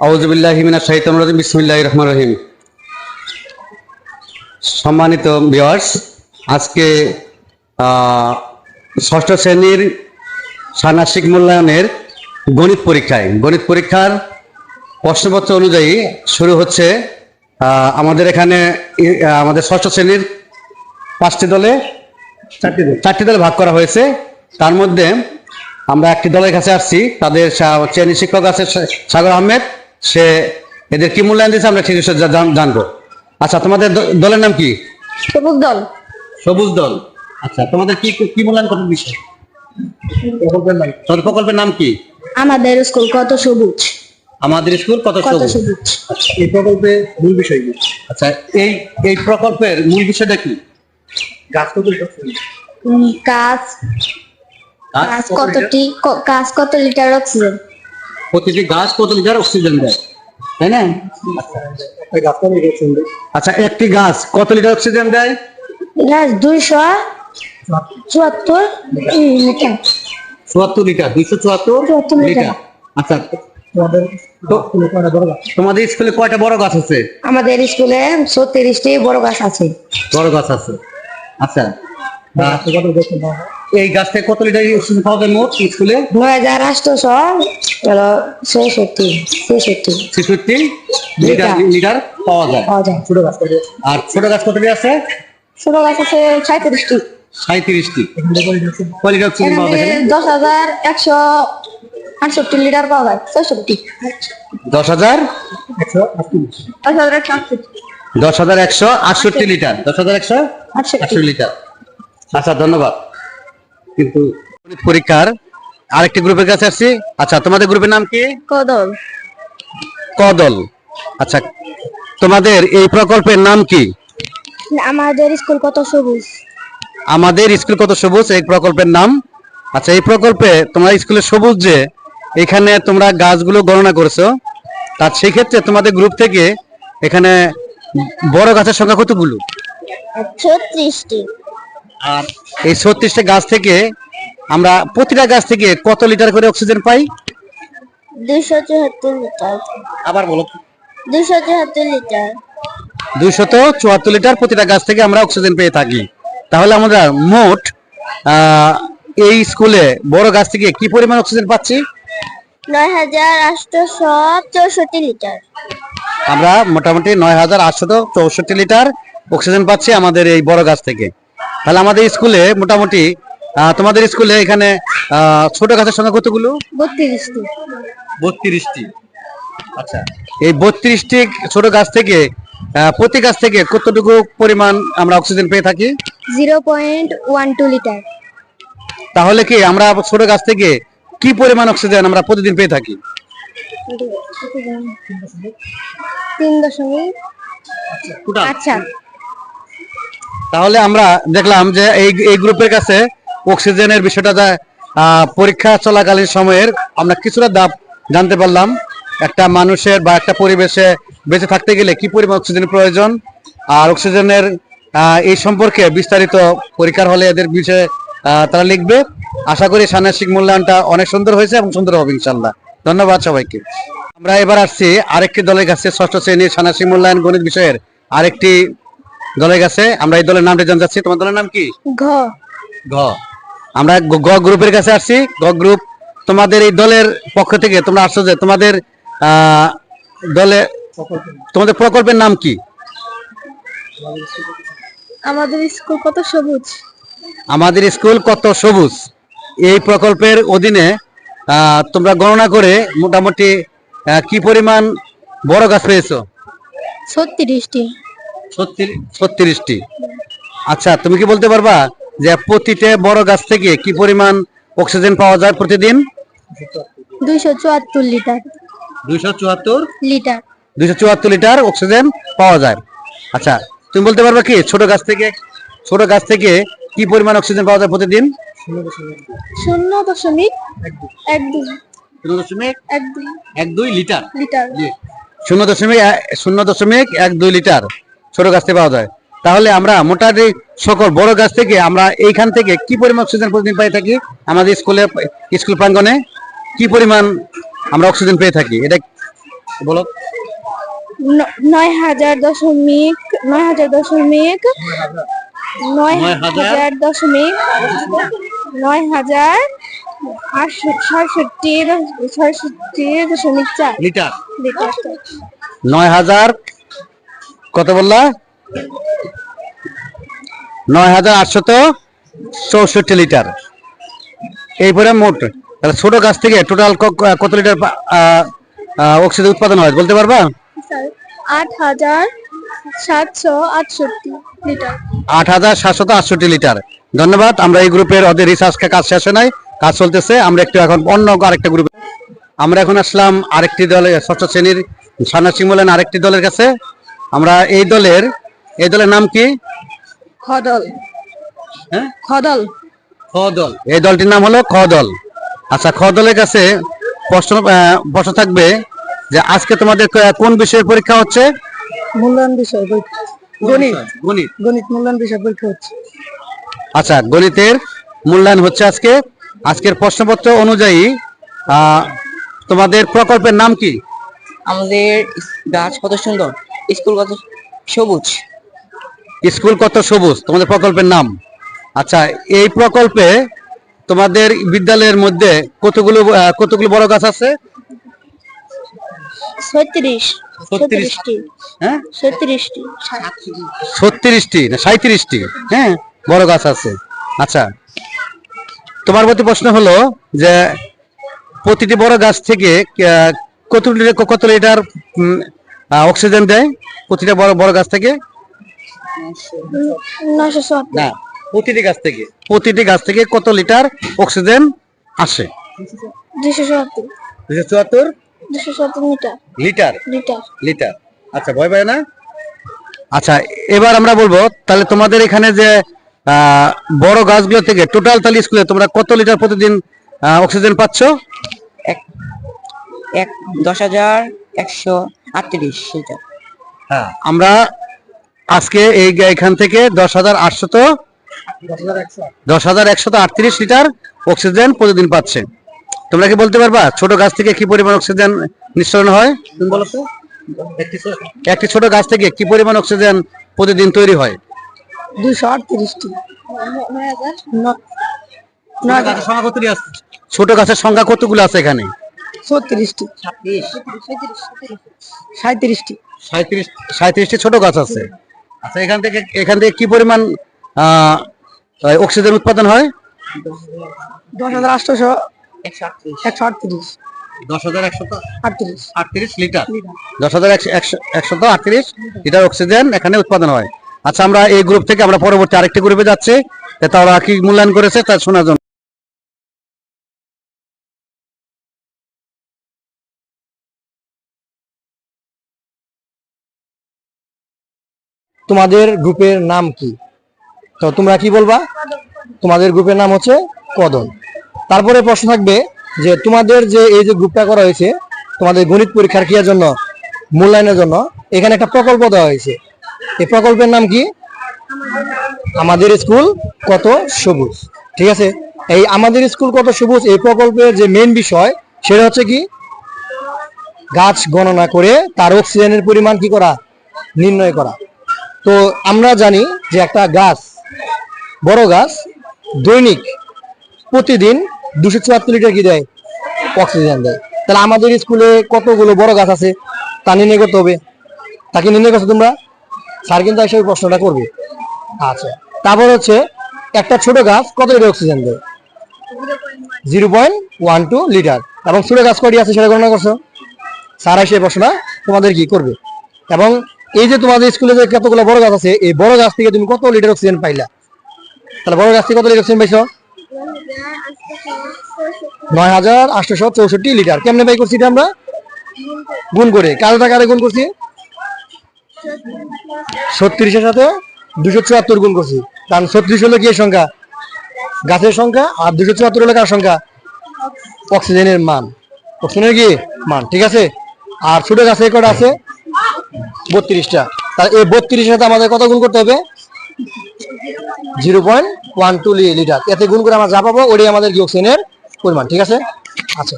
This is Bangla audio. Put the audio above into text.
আউজবিল্লাহিমিনা শাহিতাম রাজিম বিসমিল্লাহ রহমান রহিম। সম্মানিত বিয়ার্স আজকে আহ, ষষ্ঠ শ্রেণির ষান্মাসিক মূল্যায়নের গণিত পরীক্ষায়। গণিত পরীক্ষার প্রশ্নপত্র অনুযায়ী শুরু হচ্ছে আহ, আমাদের এখানে আমাদের ষষ্ঠ শ্রেণির পাঁচটি দলে চারটি দল। চারটি দলে ভাগ করা হয়েছে। তার মধ্যে আমরা একটি দলের কাছে আসছি। তাদের শ্রেণি শিক্ষক আছে সাগর আহমেদ সে এদের কি মূল্যায়ন দিয়েছে আমরা ঠিক জানব। আচ্ছা তোমাদের দলের নাম কি? সবুজ দল। সবুজ দল। আচ্ছা তোমাদের কি কি মূল্যায়ন করার বিষয়? প্রকল্পের নাম প্রকল্পের নাম কি? আমাদের স্কুল কত সবুজ? আমাদের স্কুল কত সবুজ? আচ্ছা, এই প্রকল্পের মূল বিষয় কি? আচ্ছা এই এই প্রকল্পের মূল বিষয়টা কি? গাছ কত গাছ গাছ কতটি গাছ কত লিটার অক্সিজেন? প্রতিটি গাছ কত লিটার অক্সিজেন দেয় তাই না? আচ্ছা একটি গাছ কত লিটার অক্সিজেন দেয়? গাছ দুইশো চুয়াত্তর লিটার চুয়াত্তর লিটার দুইশো চুয়াত্তর 74 লিটার। আচ্ছা তোমাদের স্কুলে কয়টা বড় গাছ আছে? আমাদের স্কুলে ছত্রিশটি বড় গাছ আছে। বড় গাছ আছে। আচ্ছা এই গাছ থেকে কত লিটার অক্সিজেন পাওয়া যায় মোট স্কুলে নয় হাজার আটশোশো হলো ছেষট্টি ছেষট্টি। ছেষট্টি লিটার লিটার। পাওয়া যায়। পাওয়া যায়। আর ছোট গাছ কতটি আছে? ছোট গাছ আছে সাঁত্রিশটি সাঁত্রিশটি কয় লিটার অক্সিজেন পাওয়া যায় দশ হাজার একশো আটষট্টি লিটার পাওয়া যায় ছয়ষট্টি দশ হাজার? দশ হাজার একশো দশ হাজার একশো আটষট্টি লিটার। দশ হাজার একশো আটষট্টি লিটার। আচ্ছা ধন্যবাদ। কিন্তু পরীক্ষার আরেকটি গ্রুপের কাছে আসছি। আচ্ছা তোমাদের গ্রুপের নাম কি? কদম কদল। আচ্ছা তোমাদের এই প্রকল্পের নাম কি? আমাদের স্কুল কত সবুজ? আমাদের স্কুল কত সবুজ? এই প্রকল্পের নাম? আচ্ছা এই প্রকল্পে তোমার স্কুলের সবুজ যে এখানে তোমরা গাছগুলো গণনা করেছ। তার সেই ক্ষেত্রে তোমাদের গ্রুপ থেকে এখানে বড় গাছের সংখ্যা কতগুলো? ছত্রিশটি। আর এই ছত্রিশটা গাছ থেকে আমরা প্রতিটা গাছ থেকে কত লিটার করে অক্সিজেন পাই? দুইশো চুয়াত্তর লিটার। আবার বলো। দুইশো চুয়াত্তর লিটার। দুইশত চুয়াত্তর লিটার প্রতিটা গাছ থেকে আমরা অক্সিজেন পেয়ে থাকি। তাহলে আমরা মোট এই স্কুলে বড় গাছ থেকে কি পরিমাণ অক্সিজেন পাচ্ছি? নয় হাজার চৌষট্টি লিটার। আমরা মোটামুটি নয় হাজার আটশো চৌষট্টি লিটার অক্সিজেন পাচ্ছি আমাদের এই বড় গাছ থেকে। তাহলে আমাদের স্কুলে মোটামুটি তোমাদের স্কুলে এখানে ছোট গাছের সংখ্যা কতগুলো? বত্রিশটি। বত্রিশটি। আচ্ছা। এই বত্রিশটি ছোট গাছ থেকে প্রতি গাছ থেকে কতটুকু পরিমাণ আমরা অক্সিজেন পেয়ে থাকি? Zero point one two litre. তাহলে কি আমরা ছোট গাছ থেকে কি পরিমাণ অক্সিজেন আমরা প্রতিদিন পেয়ে থাকি? তিন দশমিক আচ্ছা। তাহলে আমরা দেখলাম যে এই এই গ্রুপের কাছে অক্সিজেনের বিষয়টা যা, পরীক্ষা চলাকালীন সময়ের আমরা কিছুটা দাব জানতে পারলাম। একটা মানুষের বা একটা পরিবেশে বেঁচে থাকতে গেলে কি পরিমাণ অক্সিজেন প্রয়োজন? আর অক্সিজেনের এই সম্পর্কে বিস্তারিত পরীক্ষার হলে এদের বিষয়ে তারা লিখবে। আশা করি সান্যাসিক মূল্যায়নটা অনেক সুন্দর হয়েছে এবং সুন্দর হবে ইনশাল্লাহ ধন্যবাদ সবাইকে। আমরা এবার আসছি আরেকটি দলের কাছে ষষ্ঠ শ্রেণির সান্যাসিক মূল্যায়ন গণিত বিষয়ের আরেকটি দলের কাছে আমরা এই দলের নামটা জানতে চাচ্ছি। তোমার দলের নাম কি? ঘ। গ আমরা গ- গ্রুপের কাছে আসছি। গ গ্রুপ তোমাদের এই দলের পক্ষ থেকে তোমরা আসছো যে তোমাদের দলে তোমাদের প্রকল্পের নাম কি? আমাদের স্কুল কত সবুজ? আমাদের স্কুল কত সবুজ? এই প্রকল্পের অধীনে তোমরা গণনা করে মোটামুটি কি পরিমাণ বড় গাছ পেয়েছ? ছত্রিশটি। ছত্রিশটি। আচ্ছা তুমি কি বলতে পারবা যে প্রতিটা বড় গাছ থেকে কি পরিমাণ অক্সিজেন পাওয়া যায় প্রতিদিন? দুইশো চুয়াত্তর লিটার। দুইশো চুয়াত্তর? লিটার। দুইশো চুয়াত্তর লিটার অক্সিজেন পাওয়া যায়। আচ্ছা তুমি বলতে পারবা কি ছোট গাছ থেকে ছোট গাছ থেকে কি পরিমাণ অক্সিজেন পাওয়া যায় প্রতিদিন? শূন্য দশমিক এক দুই। শূন্য দশমিক এক দুই। এক দুই লিটার? লিটার। শূন্য দশমিক শূন্য দশমিক এক দুই লিটার। ছোট গাছ থেকে পাওয়া যায়। তাহলে আমরা মোটামুটি সকল বড় গাছ থেকে আমরা এইখান থেকে কি পরিমাণ অক্সিজেন প্রতিদিন পাই থাকি? আমাদের স্কুলে স্কুল প্রাঙ্গনে কি পরিমাণ আমরা অক্সিজেন পেয়ে থাকি? এটা বলো। নয় হাজার দশমিক নয় হাজার দশমিক নয় হাজার- হাজার দশমিক নয় হাজার আটশো ছয়ষট্টি ছয়ষট্টি দশমিক চার লিটার? লিটার। নয় হাজার কত বললা? নয় হাজার আটশত চৌষট্টি লিটার। এইপরে মোট তাহলে ছোট গাছ থেকে টোটাল কত লিটার অক্সিজেন উৎপাদন হয় বলতে পারবা? আট হাজার সাতশো আটষট্টি লিটার। আট হাজার সাতশত আটষট্টি লিটার। ধন্যবাদ আমরা এই গ্রুপের ওদের রিসার্চ কাজ শেষ হয় নাই কাজ চলতেছে আমরা একটু এখন অন্য আরেকটা গ্রুপে আমরা এখন আসলাম আরেকটি দলে ষষ্ঠ শ্রেণির সন্ন্যাসী বলেন আরেকটি দলের কাছে। আমরা এই দলের এই দলের নাম কি? খদল। হ্যাঁ? খদল। খ দল এই দলটির নাম হলো খ দল আচ্ছা খ দলের কাছে প্রশ্ন প্রশ্ন থাকবে যে আজকে তোমাদের কোন বিষয়ের পরীক্ষা হচ্ছে? মূল্যায়ন বিষয় গণিত। গণিত। গণিত মূল্যায়ন বিষয় পরীক্ষা হচ্ছে। আচ্ছা গণিতের মূল্যায়ন হচ্ছে আজকে। আজকের প্রশ্নপত্র অনুযায়ী তোমাদের প্রকল্পের নাম কি? আমাদের গাছ কত সুন্দর? স্কুল কত? সবুজ। স্কুল কত সবুজ? তোমাদের প্রকল্পের নাম? আচ্ছা এই প্রকল্পে তোমাদের বিদ্যালয়ের মধ্যে কতগুলো কতগুলো বড় গাছ আছে? ছত্রিশ। ছত্রিশটি। হ্যাঁ? ছত্রিশটি। না সাঁত্রিশটি হ্যাঁ বড় গাছ আছে। আচ্ছা তোমার প্রতি প্রশ্ন হলো যে প্রতিটি বড় গাছ থেকে কত লিটার কত লিটার অক্সিজেন দেয় প্রতিটা বড় বড় গাছ থেকে? না প্রতিটি গাছ থেকে। প্রতিটি গাছ থেকে কত লিটার অক্সিজেন আসে? দুশো চুয়াত্তর দুশো চুয়াত্তর দুশো লিটার। লিটার? লিটার। আচ্ছা ভয় পায় না? আচ্ছা এবার আমরা বলব তাহলে তোমাদের এখানে যে আহ, বড় গাছগুলো থেকে টোটাল তাহলে স্কুলে তোমরা কত লিটার প্রতিদিন অক্সিজেন পাচ্ছ? এক এক দশ হাজার একশো আটত্রিশ সেটা হ্যাঁ। আমরা আজকে এই এখান থেকে দশ হাজার আটশত দশ হাজার একশত আটত্রিশ লিটার অক্সিজেন প্রতিদিন পাচ্ছে। তোমরা কি বলতে পারবা ছোট গাছ থেকে কি পরিমাণ অক্সিজেন নিঃসরণ হয়? তুমি বলো তো। একটি ছোট গাছ থেকে কি পরিমাণ অক্সিজেন প্রতিদিন তৈরি হয়? দুশো আটত্রিশটি। ছোট গাছের সংখ্যা কতগুলো আছে এখানে? ছত্রিশটি। সাঁত্রিশটি সাঁত্রিশ সাঁত্রিশটি ছোট গাছ আছে। আচ্ছা এখান থেকে এখান থেকে কি পরিমাণ আহ, অক্সিজেন উৎপাদন হয়? দশ হাজার আটশোশো একশো আটত্রিশ। একশো আটত্রিশ। দশ হাজার আটত্রিশ। আটত্রিশ লিটার। দশ হাজার একশত আটত্রিশ লিটার অক্সিজেন এখানে উৎপাদন হয়। আচ্ছা আমরা এই গ্রুপ থেকে আমরা পরবর্তী আরেকটি গ্রুপে যাচ্ছি। তারা কি মূল্যায়ন করেছে তা শোনার জন্য। তোমাদের গ্রুপের নাম কি? তো তোমরা কি বলবা? তোমাদের গ্রুপের নাম হচ্ছে কদম। তারপরে প্রশ্ন থাকবে যে তোমাদের যে এই যে গ্রুপটা করা হয়েছে, তোমাদের গণিত পরীক্ষার ক্রিয়ার জন্য, মূল্যায়নের জন্য, এখানে একটা প্রকল্প দেওয়া হয়েছে। এই প্রকল্পের নাম কি? আমাদের স্কুল কত সবুজ। ঠিক আছে? এই আমাদের স্কুল কত সবুজ, এই প্রকল্পের যে মেন বিষয়, সেটা হচ্ছে কি? গাছ গণনা করে তার অক্সিজেনের পরিমাণ কি করা? নির্ণয় করা। তো আমরা জানি যে একটা গাছ, বড় গাছ, দৈনিক প্রতিদিন দুশো চুয়াত্তর লিটার কি দেয়? অক্সিজেন দেয়। তাহলে আমাদের স্কুলে কতগুলো বড় গাছ আছে তা নির্ণয় করতে হবে। তাকে নির্ণয় করছ তোমরা? স্যার কিন্তু এসে প্রশ্নটা করবে। আচ্ছা তারপর হচ্ছে একটা ছোট গাছ কত লিটার অক্সিজেন দেয়? Zero point one two litre. এবং ছোট গাছ কটি আছে সেটা গণনা করছ? স্যার এসে প্রশ্নটা তোমাদের কি করবে? এবং এই যে তোমাদের স্কুলে যে কতগুলো বড় গাছ আছে, এই বড় গাছ থেকে তুমি কত লিটার অক্সিজেন পাইলা? তাহলে বড় গাছ থেকে কত লিটার অক্সিজেন পাইছো? নয় হাজার আটশোশো চৌষট্টি লিটার। কেমনে পাই করছি আমরা? গুণ করে। কারোটা কারে গুণ করছি? ছত্রিশের সাথে দুশো চুয়াত্তর গুণ করছি। কারণ ছত্রিশ হলো কি সংখ্যা? গাছের সংখ্যা আর দুশো চুয়াত্তর হলো কার সংখ্যা? অক্সিজেনের মান। অক্সিজেনের কি? মান। ঠিক আছে? আর ছোট গাছে কটা আছে? বত্রিশটা। তাহলে এই বত্রিশের সাথে আমাদের কত গুণ করতে হবে? Zero point one two litre. এতে গুণ করে আমরা যা পাবো, ওটাই আমাদের অক্সিজেনের পরিমাণ, ঠিক আছে? আচ্ছা।